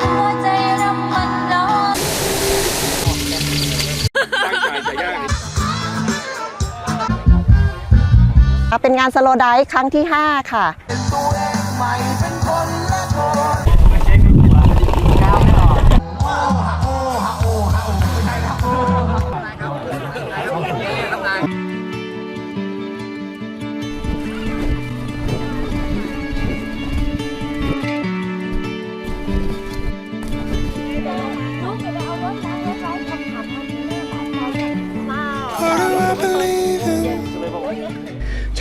หัวใจรำมันร้อนตั้งใจจะยากเป็นงานสโลไดครั้งที่ 5 ค่ะ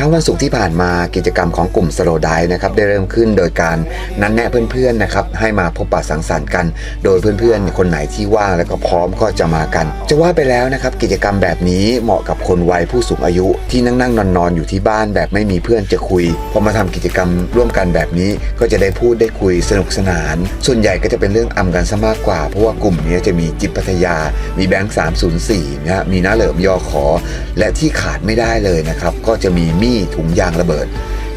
าวันศุกร์ที่ผ่านมากิจกรรมของกลุ่มสโลไดนะครับได้เริ่มขึ้นโดยการนัดแนะเพื่อนๆนะครับให้มาพบปะสังสรรค์กัน โดยเพื่อนๆ คนไหนที่ว่างแล้วก็พร้อมก็จะมากัน จะว่าไปแล้วนะครับกิจกรรมแบบนี้เหมาะกับคนวัยผู้สูงอายุ ที่นั่งๆนอนๆอยู่ที่บ้านแบบไม่มีเพื่อนจะคุยพอมาทำกิจกรรมร่วมกันแบบนี้ก็จะได้พูดได้คุยสนุกสนาน ส่วนใหญ่ก็จะเป็นเรื่องอำกันซะมากกว่า เพราะว่ากลุ่มนี้จะมีจิตพัทยา มีแบงค์304นะฮะมีน้าเหลิมยอขอ และที่ขาดไม่ได้เลยนะครับก็จะมีมี่ถุงยางระเบิด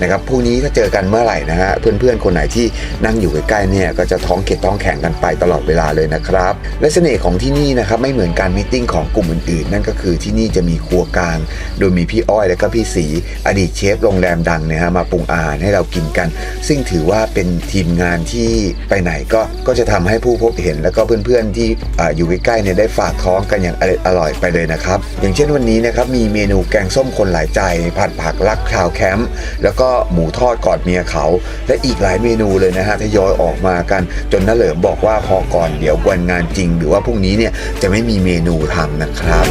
นะครับพรุ่งนี้ถ้าเจอกันเมื่อไหร่นะฮะเพื่อนๆคนไหนที่นั่งอยู่ใกล้ๆเนี่ยก็จะท้องเข็ดท้องแข็งกันไปตลอดเวลาเลยนะครับและเสน่ห์ของที่นี่นะครับไม่เหมือนการมิทติ้งของกลุ่มอื่นๆ นั่นก็คือที่นี่จะมีครัวกลาง โดยมีพี่อ้อยและก็พี่สีอดีตเชฟโรงแรมดังนะฮะมาปรุงอาหารให้เรากินกัน ซึ่งถือว่าเป็นทีมงานที่ไปไหนก็ก็จะทำให้ผู้พบเห็นแล้วก็เพื่อนๆที่ออยู่ใกล้ๆเนี่ยได้ฝากท้องกันอย่างอร่อยอร่อยไปเลยนะครับอย่างเช่นวันนี้นะครับมีเมนูแกงส้มคนหลายใจผัดผักรักคราวแคมป์แล้วก็หมูทอดกอดเมียเขา และอีกหลายเมนูเลยนะฮะทยอยออกมากันจนน้าเหลิมบอกว่าพอก่อนเดี๋ยววันงานจริง หรือว่าพรุ่งนี้เนี่ยจะไม่มีเมนูทำนะครับ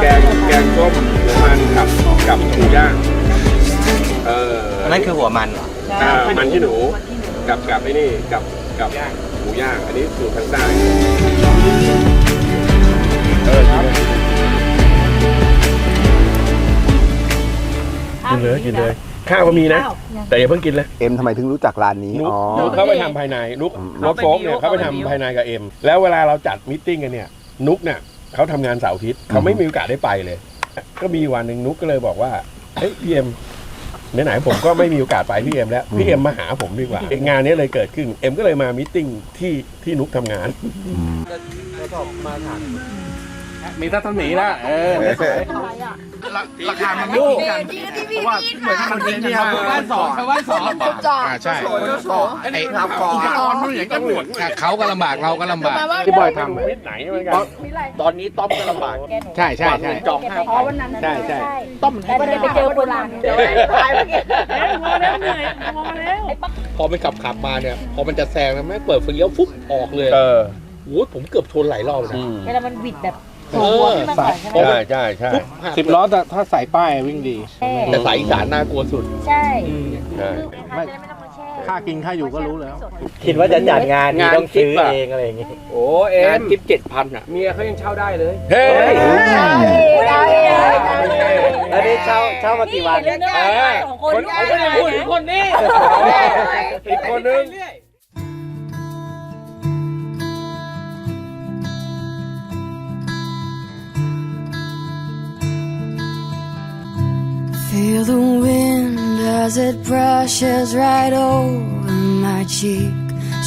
แกงแกงส้มหัวมันกับกับหมูย่างเอออันนั้นคือหัวมันเหรออ่ามันที่หนูกับกับไอ้นี่กับกับหมูย่าง อันนี้สูตรทางใต้เออกินเลยกินเลย ข้าวก็มีนะแต่อย่าเพิ่งกินเลยเอ็มทำไมถึงรู้จักร้านนี้นุกอ๋อ นุกเขาไปทำภายในนุกรถโฟกเนี่ยเขาไปทำภายในกับเอ็มแล้วเวลาเราจัดมิทติ้งกันเนี่ยนุกเนี่ยเขาทำงานเสาร์อาทิตย์เขาไม่มีโอกาสได้ไปเลย ก็มีวันหนึ่งนุกก็เลยบอกว่าเฮ้ยพี่เอ็มไหนๆผมก็ไม่มีโอกาสไปพี่เอ็มแล้วพี่เอ็มมาหาผมดีกว่างานนี้เลยเกิดขึ้นเอ็มก็เลยมามิทติ้งที่ที่นุกทำงานมี ทัศนีละเออราคามันไม่ถูกกันเพราะว่าเหมือนมันเป็นเนี่ยบ้านสองชาวบ้านสองลำบากอ่าใช่ไอ้ทำก่อนนู่นอย่างก็หมดเขาก็ลำบากเราก็ลำบากที่บอยทำมิตไหนเหมือนกันตอนนี้ต้อมก็ลำบากใช่ใช่ใช่จองห้าพันใช่ใช่ต้อมแต่ไม่ได้ไปเจอโบราณเดี๋ยวตายเมื่อกี้งอแล้วเหนื่อยงอแล้วพอมันขับขับมาเนี่ยพอมันจะแซงแล้วแม่งเปิดไฟเลี้ยวฟุบออกเลยเออโอ้ยผมเกือบชนหลายรอบนะเวลามันบิดแบบ เออขึ้นมาก่อนใช่ไหมใช่ใช่ใช่สิบล้อแต่ถ้าใส่ป้ายวิ่งดี แต่สายอีสานน่ากลัวสุด ใช่ใช่คือไม่จะได้ไม่ต้องมาแช่ค่ากินค่าอยู่ก็รู้แล้ว คิดว่าจะจัดงานงานต้องซื้อคลิปอะเองอะไรอย่างงี้ โอ้เอ็มทิปเจ็ดพันอะ เมียเขายังเช่าได้เลย เฮ้ยได้เลยแล้วนี่เช่าเช่ามากี่วันเรื่องได้สองคนคนเขาไม่ได้พูดถึงคนนี้อีกคนนึง Feel the wind as it brushes right over my cheek.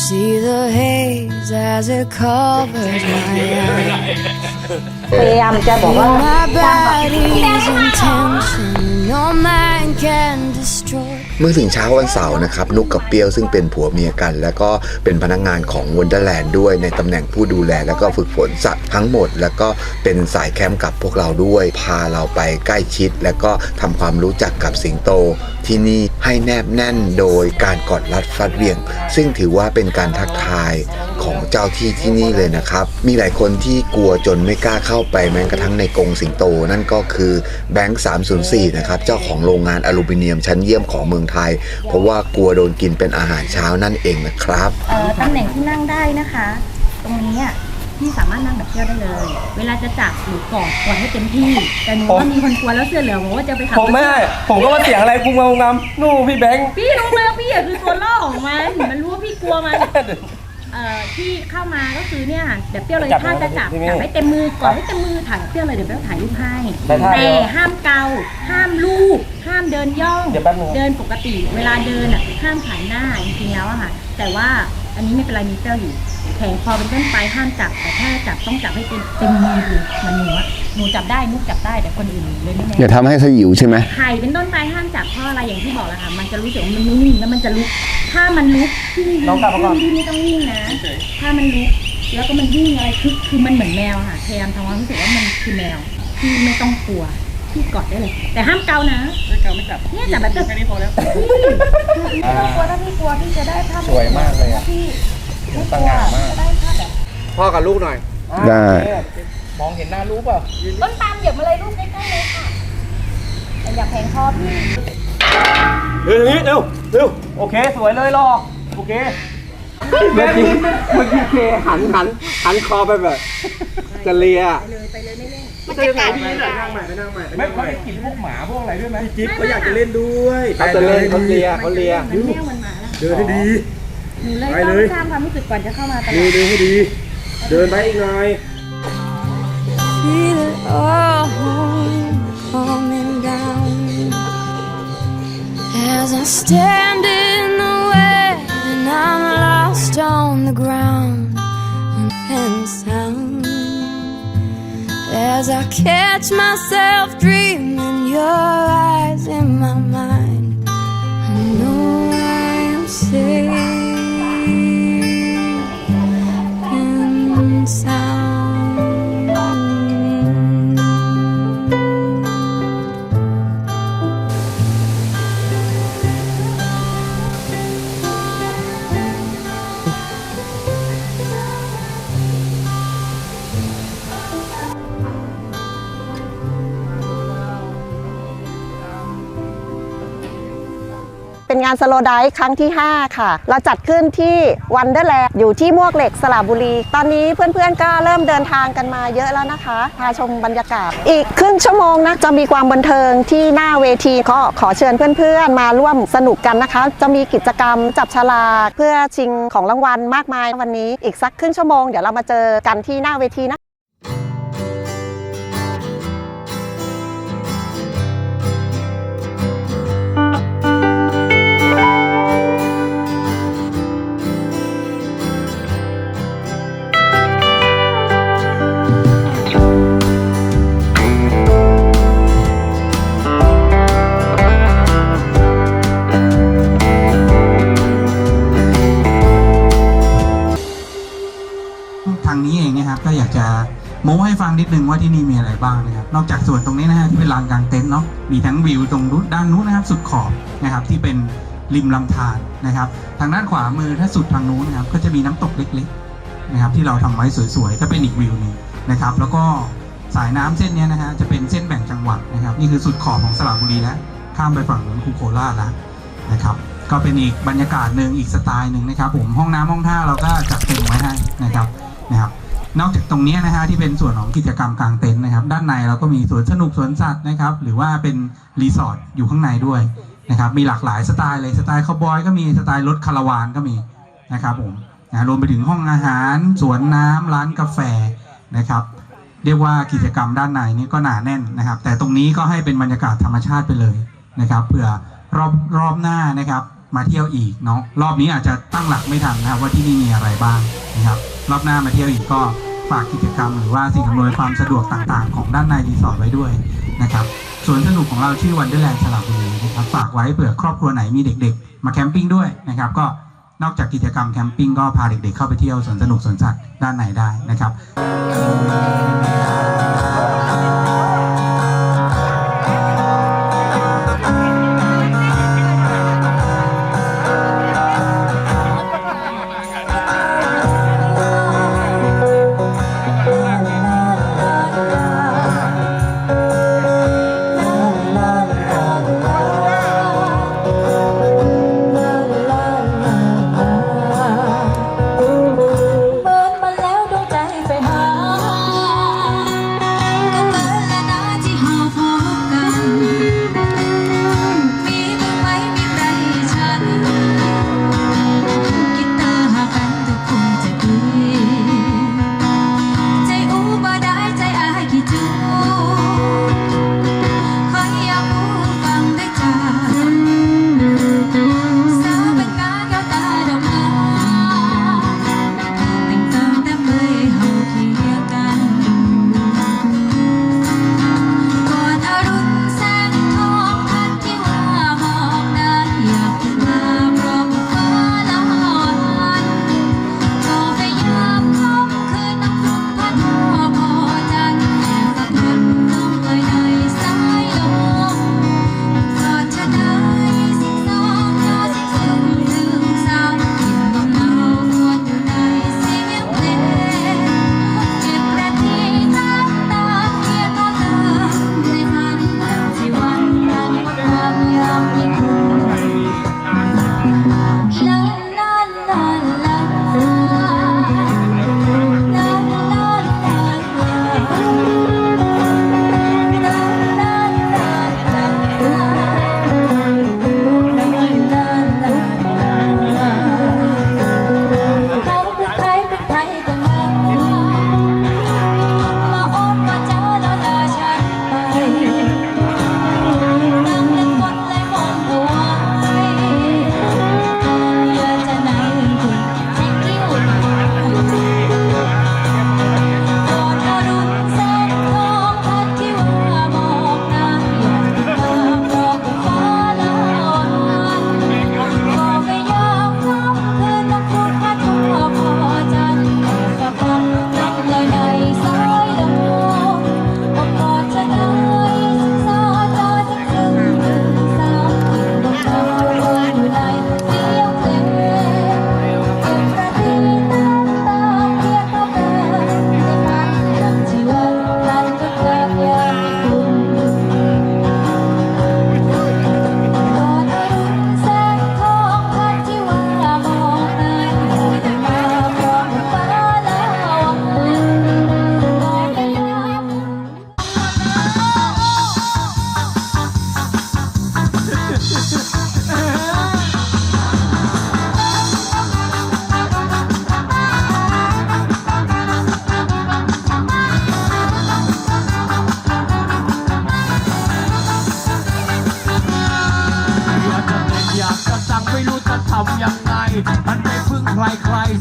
See the haze as it covers my eyes. พยายามจะบอกว่า My body's in tension, no man can destroy. เมื่อถึงเช้าวันเสาร์นะครับนุกกับเปียวซึ่งเป็นผัวเมียกัน แล้วก็เป็นพนักงานของวันเดอร์แลนด์ด้วยในตำแหน่งผู้ดูแลแล้วก็ฝึกฝนสัตว์ทั้งหมด แล้วก็เป็นสายแคมป์กับพวกเราด้วย พาเราไปใกล้ชิด แล้วก็ทำความรู้จักกับสิงโต ที่นี่ให้แนบแน่นโดยการกอดรัดฟัดเวียง ซึ่งถือว่าเป็นการทักทายของเจ้าที่ที่นี่เลยนะครับ มีหลายคนที่กลัวจนไม่กล้าเข้าไปแม้กระทั่งในกรงสิงโต นั่นก็คือแบงค์304นะครับเจ้าของโรงงานอลูมิเนียมชั้นเยี่ยมของเมืองไทย เพราะว่ากลัวโดนกินเป็นอาหารเช้านั่นเองนะครับเอ่อตำแหน่งที่นั่งได้นะคะ ตรงนี้อะพี่สามารถนั่งแบบเที่ยวได้เลย เวลาจะจับหรือกอดกอดให้เต็มที่ แต่หนูว่ามีคนกลัวแล้วเสื้อเหลืองบอกว่าจะไปขับผมไม่ได้ผมก็มาเสียงอะไรกุมงำงำนู่พี่แบงค์ พี่รู้ไหมว่าพี่อะคือตัวล่อของมัน มันรู้ว่าพี่กลัวมัน เอ่อที่เข้ามาก็คือเนี่ยแบบเปรี้ยวเลยจับถ้าจะจับที่นี่จับให้เต็มมือกอดให้เต็มมือถ่ายกับเปรี้ยวเลยเดี๋ยวเปรี้ยวถ่ายรูปให้ได้ท่าเดีแต่ยวห้ามเกา ห้ามลูบห้ามเดินย่องเดี๋ยวแป๊บนึงเดินปกติ เวลาเดินอะห้ามถ่ายหน้าจริงๆแล้วอะค่ะ แต่ว่าอันนี้ไม่เป็นไรมีแป้วอยู่แผงคอเป็นต้นปลายห้ามจับ แต่ถ้าจับต้องจับให้เต็มเต็มมือเลยเหมันหนูอะหนูจับได้นุกจับได้แต่คนอื่นเลยไม่แน่ อย่าทำให้สยิวใช่ไหมไข่เป็นต้นปลายห้ามจับเพราะอะไรอย่างที่บอกแหละค่ะ มันจะรู้สึกว่ามันนิ่งๆแล้วมันจะลุก ถ้ามันลุกที่น้องกลับมาก่อนที่ไม่ต้องนิ่งนะถ้ามันลุกแล้วก็มันวิ่งอะไรคือคือมันเหมือนแมวอะค่ะพยายามทำความรู้สึกว่ามันคือแมวที่ไม่ต้องกลัวที่กอดได้เลย แต่ห้ามเกานะ ไม่เกาไม่จับเนี่ยจับแบบแค่นี้พอแล้ว ไม่ต้องกลัวถ้าพี่กลัวพี่จะได้ภาพสวยมากเลยอะ ถ้าพี่ไม่กสลัวง่ามากจะได้ภาพแบบพ่อกับลูกหน่อย ได้ มองเห็นหน้าลูกเปล่า ต้นตาลเหยียบมาเลยลูกใกล้ๆเลยค่ะแต่อย่าแพงคอพี่ เร็วนี้เร็วเร็วโอเค สวยเลยรอโอเคเมื่อกี้เมื่อกี้เคหันหันหันคอไปแบบจะเลียไปเลยไปเลยไม่เล่นจะไหนพี่ยิ้มหน่อยนั่งใหม่ไปนั่งใหม่ไปไม่นั่งใหเขาม่ได้กลิ่นพวกหมาพวกอะไรด้วยไหมพี่จิ๊บเขาอยากจะเล่นด้วยเขาจะเล่นเขาเลียเขาเลียมันแมวมันหมาแล้วเดินให้ดี หนูเลยไปต้เลอยงสร้างความรู้สึกก่อนจะเข้ามาตลดูอดดูให้ดี เดินไปอีกหน่อย stand in the wet and I'm lost on the ground. And sound as I catch myself dreaming your eyes งานสโลไดครั้งที่ 5 ค่ะ เราจัดขึ้นที่วันเดอร์แลนด์อยู่ที่มวกเหล็กสระบุรี ตอนนี้เพื่อนๆก็เริ่มเดินทางกันมาเยอะแล้วนะคะพาชมบรรยากาศ อีกครึ่งชั่วโมงนะจะมีความบันเทิงที่หน้าเวทีก็ขอเชิญเพื่อนๆ มาร่วมสนุกกันนะคะ จะมีกิจกรรมจับฉลากเพื่อชิงของรางวัลมากมายวันนี้ อีกสักครึ่งชั่วโมงเดี๋ยวเรามาเจอกันที่หน้าเวทีนะ นะครับก็อยากจะโม้ให้ฟังนิดนึงว่าที่นี่มีอะไรบ้างนะครับ นอกจากส่วนตรงนี้นะฮะที่เป็นลานกลางเต็นท์เนาะมีทั้งวิวตรงนู้นด้านนู้นนะครับสุดขอบนะครับที่เป็นริมลำธารนะครับ ทางด้านขวามือถ้าสุดทางนู้นนะครับก็จะมีน้ำตกเล็กๆนะครับที่เราทำไว้สวยๆก็เป็นอีกวิวหนึงนะครับ แล้วก็สายน้ำเส้นนี้นะฮะจะเป็นเส้นแบ่งจังหวัดนะครับนี่คือสุดขอบของสระบุรีแล้วข้ามไปฝั่งนู้นคูโคราชแล้วนะครับก็เป็นอีกบรรยากาศหนึ่งอีกสไตล์หนึ่งนะครับ ผมห้องน้ำห้องท่าเราก็จัดเต็มไว้ให้นะครับนะครับ นอกจากตรงนี้นะฮะที่เป็นส่วนของกิจกรรมกลางเต็นท์นะครับ ด้านในเราก็มีสวนสนุกสวนสัตว์นะครับ หรือว่าเป็นรีสอร์ทอยู่ข้างในด้วยนะครับ มีหลากหลายสไตล์เลยสไตล์คาวบอยก็มีสไตล์รถคาราวานก็มีนะครับผมนะรวมไปถึงห้องอาหาร สวนน้ำร้านกาแฟนะครับ เรียกว่ากิจกรรมด้านในนี่ก็หนาแน่นนะครับ แต่ตรงนี้ก็ให้เป็นบรรยากาศธรรมชาติไปเลยนะครับเผื่อรอบรอบหน้านะครับ มาเที่ยวอีกเนาะรอบนี้อาจจะตั้งหลักไม่ทันนะครับว่าที่นี่มีอะไรบ้างนะครับรอบหน้ามาเที่ยวอีกก็ ฝากกิจกรรม หรือว่าสิ่งอำนวยความสะดวกต่างๆ ของด้านในรีสอร์ทไว้ด้วยนะครับสวนสนุกของเราชื่อวันเดอร์แลนด์สระบุรีนะครับฝากไว้เผื่อครอบครัวไหนมีเด็กๆ มาแคมปิ้งด้วยนะครับก็นอกจากกิจกรรมแคมปิ้งก็พาเด็กๆเข้าไปเที่ยวสวนสนุกสวนสัตว์ด้านในได้นะครับ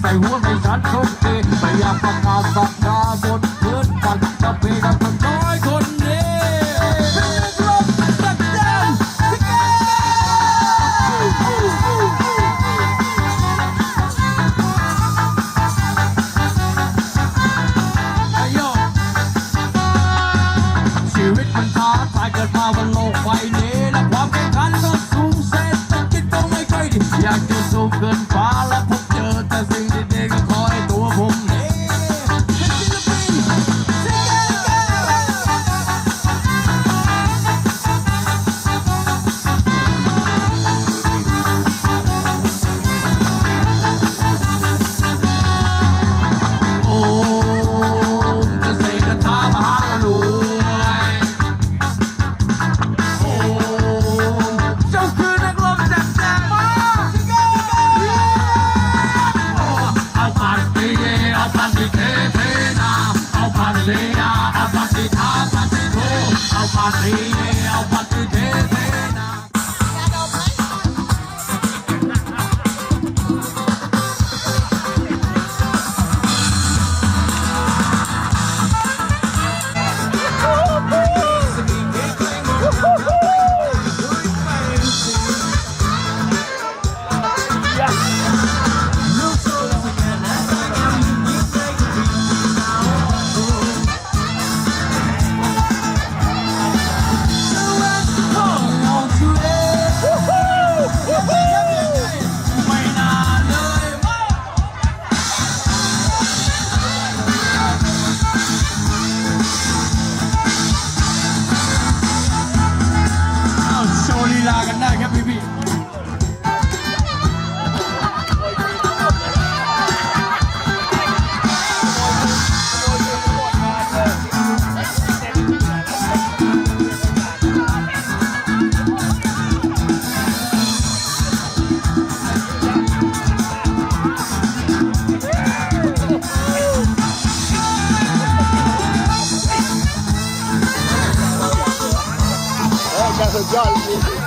ไปหัวไม่ชัดทุกทีไปอยากประาศสัก Yeah. y'all.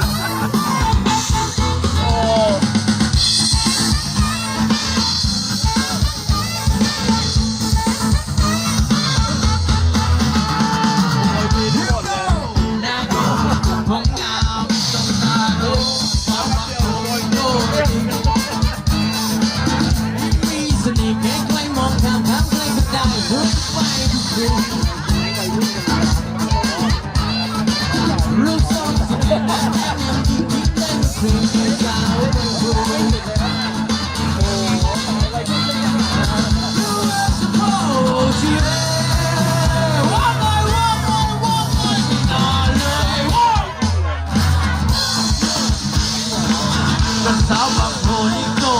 Holy Gold.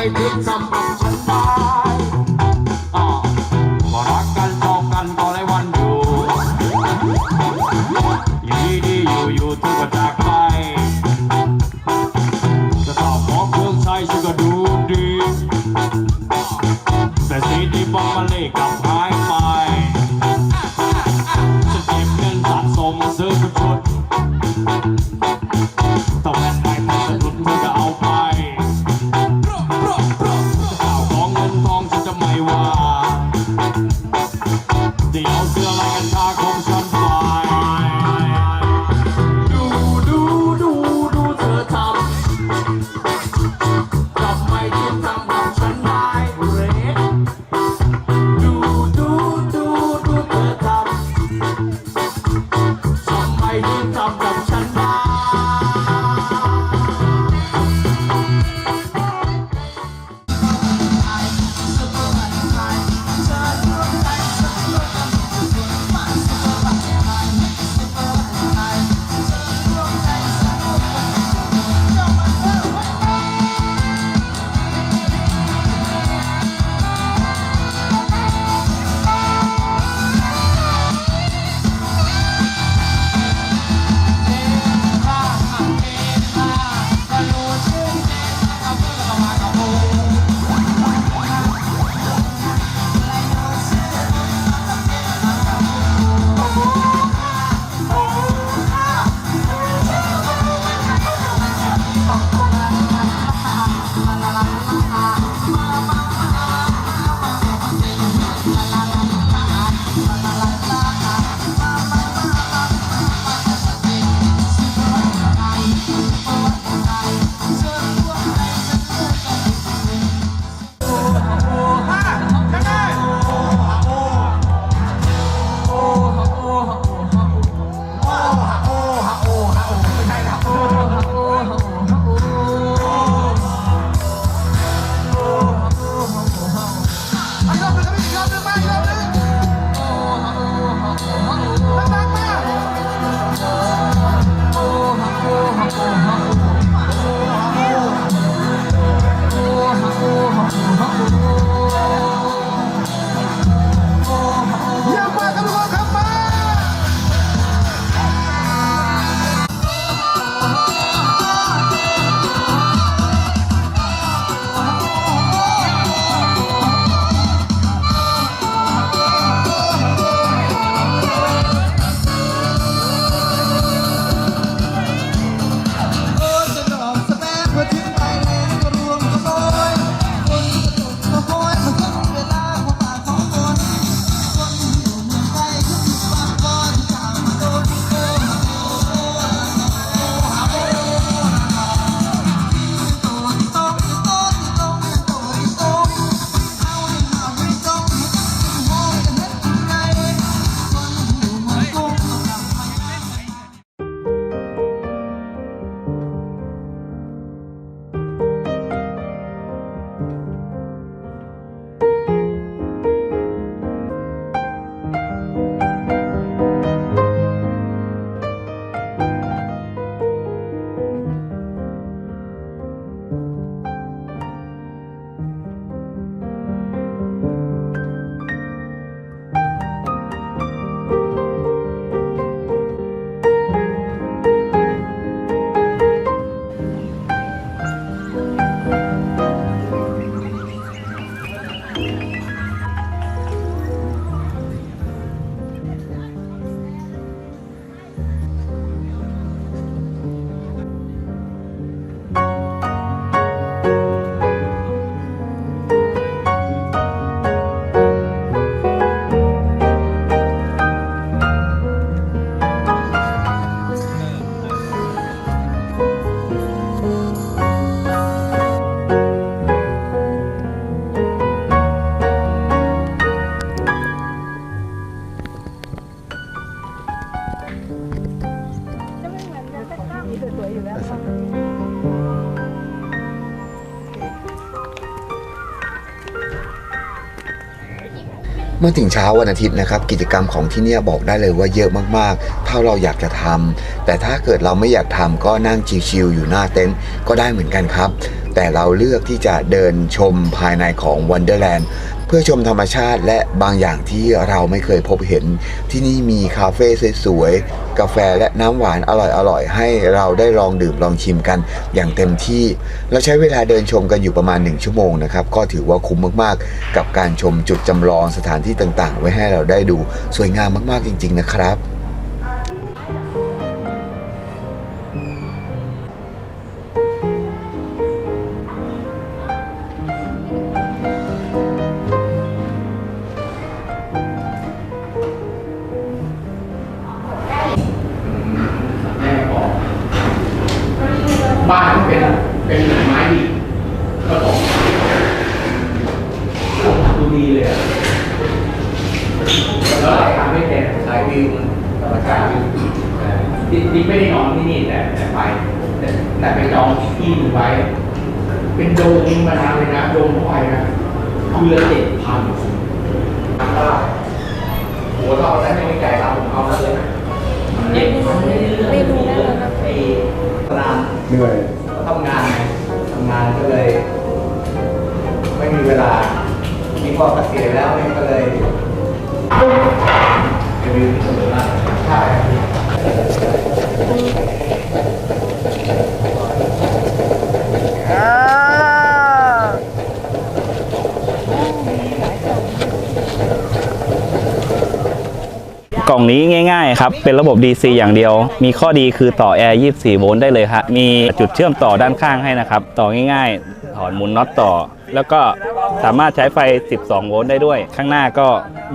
ถึงกำกับฉันได้ ah, ah, ah. เมื่อถึงเช้าวันอาทิตย์นะครับ กิจกรรมของที่นี่บอกได้เลยว่าเยอะมากๆ ถ้าเราอยากจะทำแต่ถ้าเกิดเราไม่อยากทำก็นั่งชิลๆอยู่หน้าเต็นท์ก็ได้เหมือนกันครับ แต่เราเลือกที่จะเดินชมภายในของวันเดอร์แลนด์เพื่อชมธรรมชาติและบางอย่างที่เราไม่เคยพบเห็น ที่นี่มีคาเฟ่สวย กาแฟและน้ำหวานอร่อยๆ ให้เราได้ลองดื่มลองชิมกันอย่างเต็มที่ เราใช้เวลาเดินชมกันอยู่ประมาณ 1 ชั่วโมงนะครับ ก็ถือว่าคุ้มมากๆ กับการชมจุดจำลองสถานที่ต่างๆ ไว้ให้เราได้ดูสวยงามมากๆจริง ๆ นะครับ นา กล่องนี้ง่ายๆครับเป็นระบบ DC อย่างเดียว มีข้อดีคือต่อแอร์ 24 โวลต์ได้เลยครับมีจุดเชื่อมต่อด้านข้างให้นะครับ ต่อง่ายๆ ถอนหมุนน็อตต่อ แล้วก็สามารถใช้ไฟ 12 โวลต์ได้ด้วย ข้างหน้าก็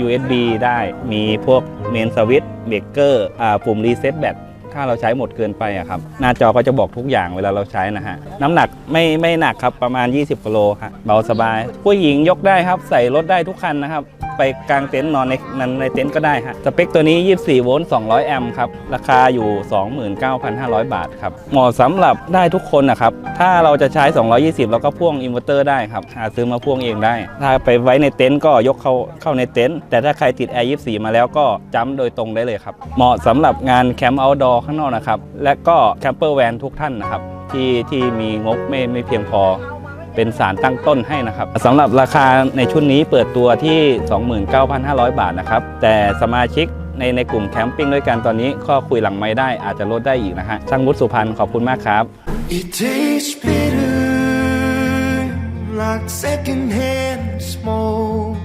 USB ได้มีพวกเมนสวิตช์เบรกเกอร์ปุ่มรีเซ็ตแบตถ้าเราใช้หมดเกินไปอะครับ หน้าจอก็จะบอกทุกอย่างเวลาเราใช้นะฮะ น้ำหนักไม่ไม่หนักครับประมาณ 20กิโลฮะเบาสบาย ผู้หญิงยกได้ครับ ใส่รถได้ทุกคันนะครับ ไปกลางเต็นท์นอนในนั้นในเต็นท์ก็ได้ฮะสเปคตัวนี้ 24 โวลต์200 แอมป์ครับ ราคาอยู่ 29,500 บาทครับ เหมาะสำหรับได้ทุกคนนะครับ ถ้าเราจะใช้ 220 เราก็พ่วงอินเวอร์เตอร์ได้ครับ หาซื้อมาพ่วงเองได้ ถ้าไปไว้ในเต็นท์ก็ยกเข้าเข้าในเต็นท์แต่ถ้าใครติด Air 24 มาแล้วก็จัมป์โดยตรงได้เลยครับ เหมาะสำหรับงานแคมป์เอาท์ดอร์ข้างนอกนะครับและก็แคมเปอร์แวนทุกท่านนะครับที่ที่มีงบไม่ไม่เพียงพอ เป็นสารตั้งต้นให้นะครับสำหรับราคาในชุดนี้เปิดตัวที่ 29,500 บาทนะครับ แต่สมาชิกในในกลุ่มแคมปิ้งด้วยกันตอนนี้ก็คุยหลังไม่ได้อาจจะลดได้อีกนะฮะช่างวุฒิสุพรรณขอบคุณมากครับ It tastes bitter like secondhand smoke,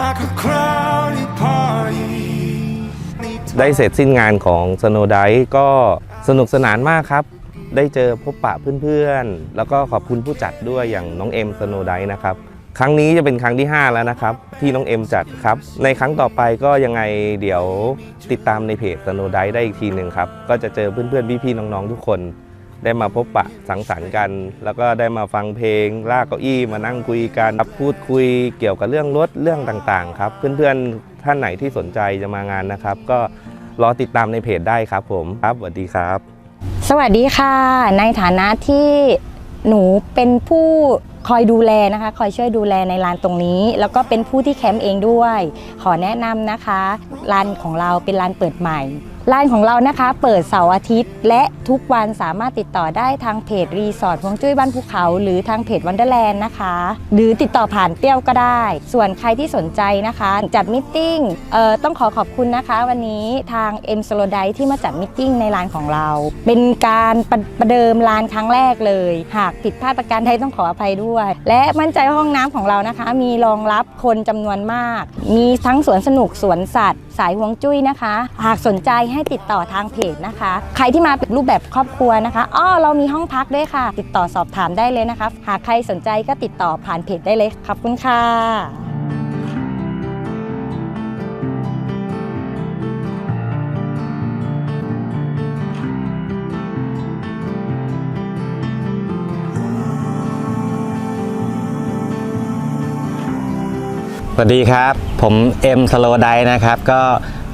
like a crowded party. ได้เสร็จสิ้นงานของ Snow d i ก็สนุกสนานมากครับ ได้เจอพบปะเพื่อนๆ แล้วก็ขอบคุณผู้จัดด้วยอย่างน้องเอ็ม Snow d i นะครับครั้งนี้จะเป็นครั้งที่ 5 แล้วนะครับ ที่น้องเอ็มจัดครับ ในครั้งต่อไปก็ยังไงเดี๋ยวติดตามในเพจ Snow d i ได้อีกทีหนึ่งครับ ก็จะเจอเพื่อนๆ พี่ๆ น้องๆ ทุกคน ได้มาพบปะสังสรรค์กัน แล้วก็ได้มาฟังเพลง ลากเก้าอี้มานั่งคุยกันครับพูดคุยเกี่ยวกับเรื่องรถเรื่องต่างๆ ครับ เพื่อนๆ ท่านไหนที่สนใจจะมางานนะครับ ก็รอติดตามในเพจได้ครับผมครับสวัสดีครับ สวัสดีค่ะ ในฐานะที่หนูเป็นผู้คอยดูแลนะคะ คอยช่วยดูแลในลานตรงนี้ แล้วก็เป็นผู้ที่แคมป์เองด้วย ขอแนะนำนะคะลานของเราเป็นลานเปิดใหม่ ลานของเรานะคะเปิดเสาร์อาทิตย์ และทุกวันสามารถติดต่อได้ทางเพจรีสอร์ทฮวงจุ้ยบ้านภูเขา หรือทางเพจวันเดอร์แลนด์นะคะ หรือติดต่อผ่านเตี้ยวก็ได้ ส่วนใครที่สนใจนะคะ จัดมิทติ้งเอ่อต้องขอขอบคุณนะคะ วันนี้ทาง M s l o d i ที่มาจัดมิทติ้งในลานของเรา เป็นการประประเดิมลานครั้งแรกเลย หากผิดพลาดประการใดต้องขออภัยด้วย และมั่นใจห้องน้ำของเรานะคะ มีรองรับคนจำนวนมาก มีทั้งสวนสนุกสวนสัตว์สายหวงจุ้ยนะคะ หากสนใจให้ติดต่อทางเพจนะคะ ใครที่มาเป็นรูปแบบครอบครัวนะคะอ้อเรามีห้องพักด้วยค่ะ ติดต่อสอบถามได้เลยนะคะ หากใครสนใจก็ติดต่อผ่านเพจได้เลยขอบคุณค่ะ สวัสดีครับ ผมเอ็มสโลไดนะครับ ก็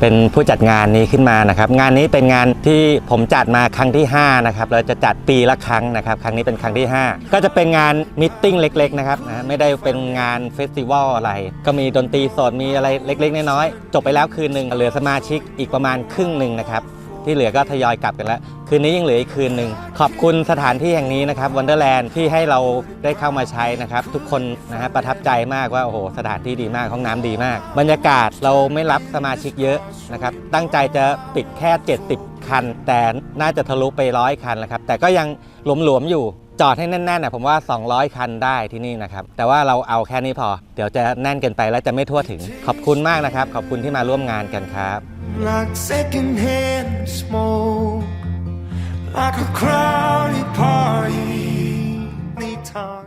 เป็นผู้จัดงานนี้ขึ้นมานะครับ งานนี้เป็นงานที่ผมจัดมาครั้งที่ 5 นะครับ เราจะจัดปีละครั้งนะครับ ครั้งนี้เป็นครั้งที่ 5 ก็จะเป็นงานมิทติ้งเล็ก ๆ นะครับนะไม่ได้เป็นงานเฟสติวัลอะไร ก็มีดนตรีสดมีอะไรเล็ก ๆ น้อยๆจบไปแล้วคืนหนึ่งเหลือสมาชิกอีกประมาณครึ่งหนึ่งนะครับ ที่เหลือก็ทยอยกลับกันแล้ว คืนนี้ยังเหลืออีกคืนหนึ่ง ขอบคุณสถานที่แห่งนี้นะครับวันเดอร์แลนด์ที่ให้เราได้เข้ามาใช้นะครับ ทุกคนนะฮะประทับใจมากว่า โอ้โห สถานที่ดีมาก ห้องน้ำดีมาก บรรยากาศเราไม่รับสมาชิกเยอะนะครับ ตั้งใจจะปิดแค่ 70 คัน แต่น่าจะทะลุไปร้อยคันแล้วครับ แต่ก็ยังหลวมๆอยู่จอดให้แน่นๆนะผมว่า 200 คันได้ที่นี่นะครับ แต่ว่าเราเอาแค่นี้พอ เดี๋ยวจะแน่นเกินไปแล้วจะไม่ทั่วถึง ขอบคุณมากนะครับ ขอบคุณที่มาร่วมงานกันครับ like secondhand smoke, like a crowded party.